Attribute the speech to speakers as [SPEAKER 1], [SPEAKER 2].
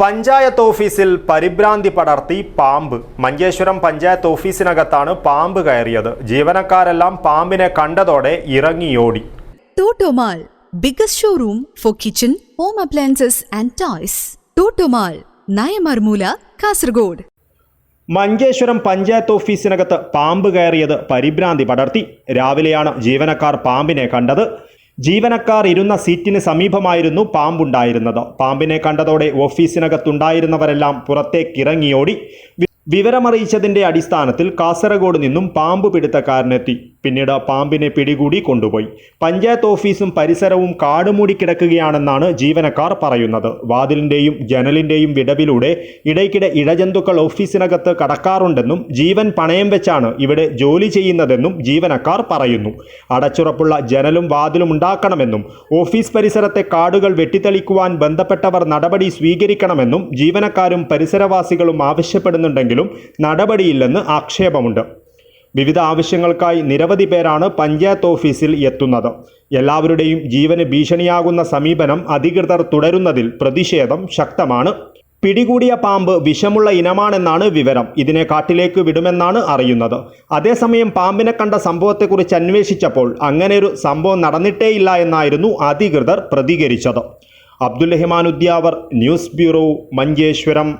[SPEAKER 1] പഞ്ചായത്ത് ഓഫീസിൽ പരിഭ്രാന്തി പടർത്തി പാമ്പ്. മഞ്ചേശ്വരം പഞ്ചായത്ത് ഓഫീസിനകത്താണ് പാമ്പ് കയറിയത്. ജീവനക്കാരെല്ലാം പാമ്പിനെ കണ്ടതോടെ ഇറങ്ങിയോടി
[SPEAKER 2] Totomall biggest showroom for kitchen home appliances and toys Totomall Nayamarmoola Kasaragod
[SPEAKER 1] Manjeshwaram panchayat ഓഫീസിനകത്ത് പാമ്പ് കയറിയത് പരിഭ്രാന്തി പടർത്തി. രാവിലെയാണ് ജീവനക്കാർ പാമ്പിനെ കണ്ടത്. ജീവനക്കാർ ഇരുന്ന സീറ്റിന് സമീപമായിരുന്നു പാമ്പുണ്ടായിരുന്നത്. പാമ്പിനെ കണ്ടതോടെ ഓഫീസിനകത്തുണ്ടായിരുന്നവരെല്ലാം പുറത്തേക്കിറങ്ങിയോടി. ഇറങ്ങിയോടി വിവരമറിയിച്ചതിന്റെ അടിസ്ഥാനത്തിൽ കാസർഗോഡ് നിന്നും പാമ്പ് പിടുത്തക്കാരനെത്തി. പിന്നീട് പാമ്പിനെ പിടികൂടി കൊണ്ടുപോയി. പഞ്ചായത്ത് ഓഫീസും പരിസരവും കാടുമൂടി കിടക്കുകയാണെന്നാണ് ജീവനക്കാർ പറയുന്നത്. വാതിലിന്റെയും ജനലിന്റെയും വിടവിലൂടെ ഇടയ്ക്കിടെ ഇഴജന്തുക്കൾ ഓഫീസിനകത്ത് കടക്കാറുണ്ടെന്നും ജീവൻ പണയം വെച്ചാണ് ഇവിടെ ജോലി ചെയ്യുന്നതെന്നും ജീവനക്കാർ പറയുന്നു. അടച്ചുറപ്പുള്ള ജനലും വാതിലും ഉണ്ടാക്കണമെന്നും ഓഫീസ് പരിസരത്തെ കാടുകൾ വെട്ടിത്തെളിക്കുവാൻ ബന്ധപ്പെട്ടവർ നടപടി സ്വീകരിക്കണമെന്നും ജീവനക്കാരും പരിസരവാസികളും ആവശ്യപ്പെടുന്നുണ്ടെങ്കിലും നടപടിയില്ലെന്ന് ആക്ഷേപമുണ്ട്. വിവിധ ആവശ്യങ്ങൾക്കായി നിരവധി പേരാണ് പഞ്ചായത്ത് ഓഫീസിൽ എത്തുന്നത്. എല്ലാവരുടെയും ജീവന് ഭീഷണിയാകുന്ന സമീപനം അധികൃതർ തുടരുന്നതിൽ പ്രതിഷേധം ശക്തമാണ്. പിടികൂടിയ പാമ്പ് വിഷമുള്ള ഇനമാണെന്നാണ് വിവരം. ഇതിനെ കാട്ടിലേക്ക് വിടുമെന്നാണ് അറിയുന്നത്. അതേസമയം പാമ്പിനെ കണ്ട സംഭവത്തെക്കുറിച്ച് അന്വേഷിച്ചപ്പോൾ അങ്ങനെയൊരു സംഭവം നടന്നിട്ടേയില്ല എന്നായിരുന്നു അധികൃതർ പ്രതികരിച്ചത്. Abdul Rahman Udyavar news bureau Manjeshwaram.